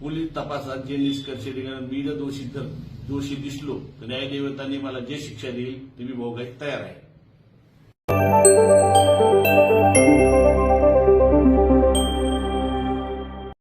Police तपासात जे निष्कर्ष निघणार मी जर दोषी दोषी दिसलो. तर न्यायदेवतांनी मला जे शिक्षा देईल ते मी भोगायला तयार आहे.